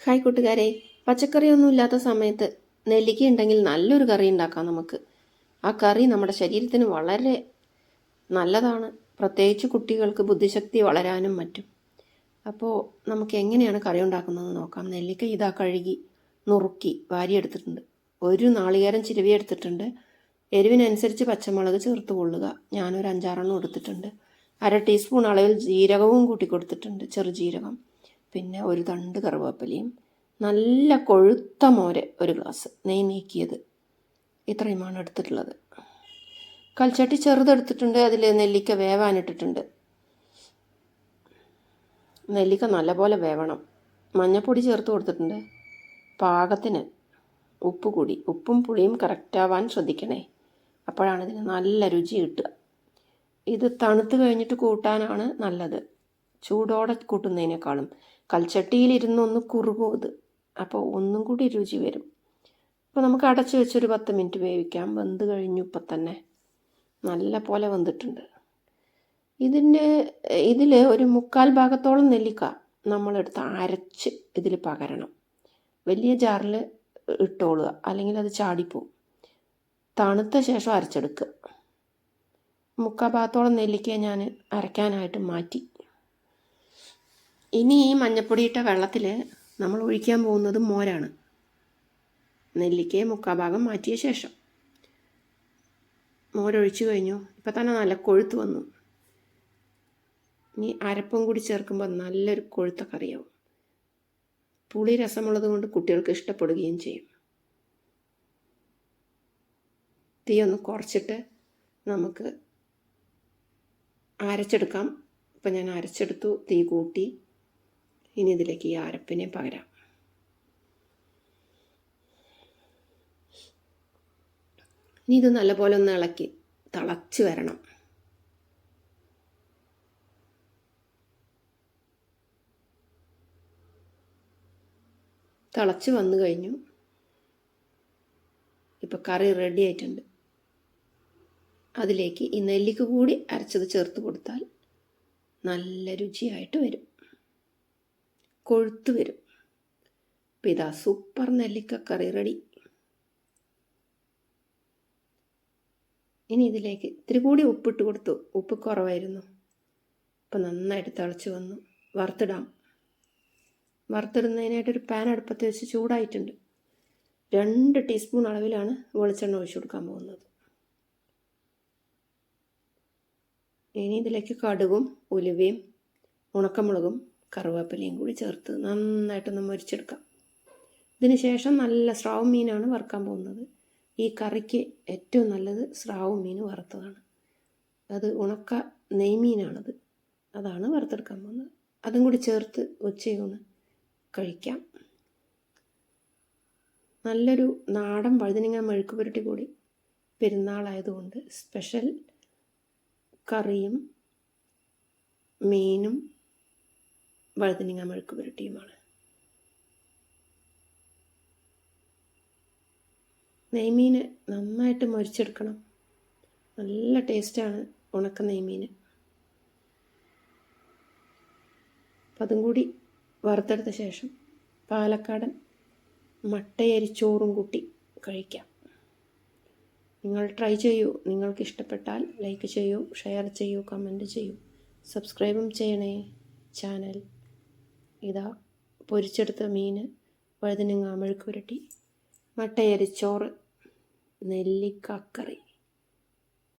Hi കൂട്ടുകാരെ. പച്ചക്കറിയൊന്നും ഇല്ലാത്ത സമയത്ത് നെല്ലിക്ക ഉണ്ടെങ്കിൽ നല്ലൊരു കറി ഉണ്ടാക്കാം നമുക്ക്. ആ കറി നമ്മുടെ ശരീരത്തിന് വളരെ നല്ലതാണ്. പ്രത്യേകിച്ച് കുട്ടികൾക്ക് ബുദ്ധിശക്തി വളരാനും മറ്റും അപ്പോൾ നമുക്ക് എങ്ങനെയാണ് കറി ഉണ്ടാക്കുന്നത് നോക്കാം. നെല്ലിക്ക ഇതാ കഴുകി നുറുക്കി വാരിയെടുത്തിട്ടുണ്ട്. ഒരു നാളികേരം ചിരവി എടുത്തിട്ടുണ്ട്. എരിവിനനുസരിച്ച് പച്ചമുളക് ചേർത്ത് കൊള്ളുക. ഞാനൊരു അഞ്ചാറെണ്ണം എടുത്തിട്ടുണ്ട്. അര ടീസ്പൂൺ അളവിൽ ജീരകവും കൂട്ടി കൊടുത്തിട്ടുണ്ട് ചെറുജീരകം. പിന്നെ ഒരു തണ്ട് കറുവാപ്പലിയും നല്ല കൊഴുത്ത മോര് ഒരു ഗ്ലാസ് നെയ് നീക്കിയത്. ഇത്രയുമാണ് എടുത്തിട്ടുള്ളത്. കൽച്ചട്ടി ചെറുതെടുത്തിട്ടുണ്ട് അതിൽ നെല്ലിക്ക വേവാനിട്ടിട്ടുണ്ട്. നെല്ലിക്ക നല്ലപോലെ വേവണം. മഞ്ഞപ്പൊടി ചേർത്ത് കൊടുത്തിട്ടുണ്ട്. പാകത്തിന് ഉപ്പ് കൂടി. ഉപ്പും പുളിയും കറക്റ്റാവാൻ ശ്രദ്ധിക്കണേ. അപ്പോഴാണ് ഇതിന് നല്ല രുചി കിട്ടുക. ഇത് തണുത്ത് കഴിഞ്ഞിട്ട് കൂട്ടാനാണ് നല്ലത്. ചൂടോടെ കൂട്ടുന്നതിനേക്കാളും കൽച്ചട്ടിയിലിരുന്ന് ഒന്ന് കുറുകും അപ്പോൾ ഒന്നും കൂടി രുചി വരും. അപ്പോൾ നമുക്ക് അടച്ച് വെച്ചൊരു പത്ത് മിനിറ്റ് വേവിക്കാം. വെന്ത് കഴിഞ്ഞു ഇപ്പം തന്നെ. നല്ല പോലെ വെന്തിട്ടുണ്ട്. ഇതിന്റെ ഇതിൽ ഒരു മുക്കാൽ ഭാഗത്തോളം നെല്ലിക്ക നമ്മളെടുത്ത് അരച്ച് ഇതിൽ പകരണം. വലിയ ജാറിൽ ഇട്ടോളുക. അല്ലെങ്കിൽ അത് ചാടിപ്പോവും. തണുത്ത ശേഷം അരച്ചെടുക്കുക. മുക്കാൽ ഭാഗത്തോളം നെല്ലിക്ക ഞാൻ അരയ്ക്കാനായിട്ട് മാറ്റി. ഇനി ഈ മഞ്ഞപ്പൊടിയിട്ട വെള്ളത്തിൽ നമ്മൾ ഒഴിക്കാൻ പോകുന്നത് മോരാണ്. നെല്ലിക്കയെ മുക്കാൽ ഭാഗം മാറ്റിയ ശേഷം. മോരൊഴിച്ചു കഴിഞ്ഞു. ഇപ്പം തന്നെ നല്ല കൊഴുത്ത് വന്നു. ഇനി അരപ്പും കൂടി ചേർക്കുമ്പോൾ നല്ലൊരു കൊഴുത്ത കറിയാവും. പുളി രസമുള്ളത് കൊണ്ട് കുട്ടികൾക്ക് ഇഷ്ടപ്പെടുകയും ചെയ്യും. തീ ഒന്ന് കുറച്ചിട്ട് നമുക്ക് അരച്ചെടുക്കാം. ഇപ്പം ഞാൻ അരച്ചെടുത്തു. തീ കൂട്ടി. ഇനി ഇതിലേക്ക് ഈ അരപ്പിനെ പകരാം. ഇനി ഇത് നല്ലപോലെ ഒന്ന് ഇളക്കി തിളച്ച് വരണം. തിളച്ച് വന്നു കഴിഞ്ഞു. ഇപ്പോൾ കറി റെഡി ആയിട്ടുണ്ട്. അതിലേക്ക് ഈ നെല്ലിക്ക് കൂടി അരച്ചത് ചേർത്ത് കൊടുത്താൽ നല്ല രുചിയായിട്ട് വരും. കൊഴുത്ത് വരും. അപ്പം ഇതാ സൂപ്പർ നെല്ലിക്ക കറി റെഡി. ഇനി ഇതിലേക്ക് ഇത്തിരി കൂടി ഉപ്പിട്ട് കൊടുത്തു. ഉപ്പ് കുറവായിരുന്നു. അപ്പം നന്നായിട്ട് തിളച്ച് വന്നു. വറുത്തിടാം. വറുത്തിടുന്നതിനായിട്ടൊരു പാൻ അടുപ്പത്ത് വെച്ച് ചൂടായിട്ടുണ്ട്. രണ്ട് ടീസ്പൂൺ അളവിലാണ് വെളിച്ചെണ്ണ ഒഴിച്ചു കൊടുക്കാൻ പോകുന്നത്. ഇനി ഇതിലേക്ക് കടുകും ഉലുവയും ഉണക്കമുളകും കറുവേപ്പിലയും കൂടി ചേർത്ത് നന്നായിട്ടൊന്ന് മുരിച്ചെടുക്കാം. ഇതിന് ശേഷം നല്ല സ്രാവ് മീനാണ് വറുക്കാൻ പോകുന്നത്. ഈ കറിക്ക് ഏറ്റവും നല്ലത് സ്രാവ് മീൻ വറുത്തതാണ്. അത് ഉണക്ക നെയ്മീനാണത് അതാണ് വറുത്തെടുക്കാൻ പോകുന്നത്. അതും കൂടി ചേർത്ത് ഉച്ചയൂണ് കഴിക്കാം. നല്ലൊരു നാടൻ വഴുതനങ്ങ മെഴുക്ക് പുരട്ടി കൂടി പെരുന്നാളായതുകൊണ്ട് സ്പെഷ്യൽ കറിയും മീനും വഴുതനങ്ങ മെഴുക്ക് പുരട്ടിയുമാണ് നെയ്മീൻ നന്നായിട്ട് മൊരിച്ചെടുക്കണം. നല്ല ടേസ്റ്റാണ് ഉണക്ക നെയ്മീൻ അപ്പം അതും കൂടി വറുത്തെടുത്ത ശേഷം പാലക്കാടൻ മട്ടയരിച്ചോറും കൂട്ടി കഴിക്കാം. നിങ്ങൾ ട്രൈ ചെയ്യൂ. നിങ്ങൾക്ക് ഇഷ്ടപ്പെട്ടാൽ ലൈക്ക് ചെയ്യൂ ഷെയർ ചെയ്യൂ കമന്റ് ചെയ്യൂ. സബ്സ്ക്രൈബും ചെയ്യണേ ചാനൽ. ഇതാ പൊരിച്ചെടുത്ത മീൻ വഴുതനങ്ങ മെഴുക്ക് പുരട്ടി മട്ടയരിച്ചോറ് നെല്ലിക്കക്കറി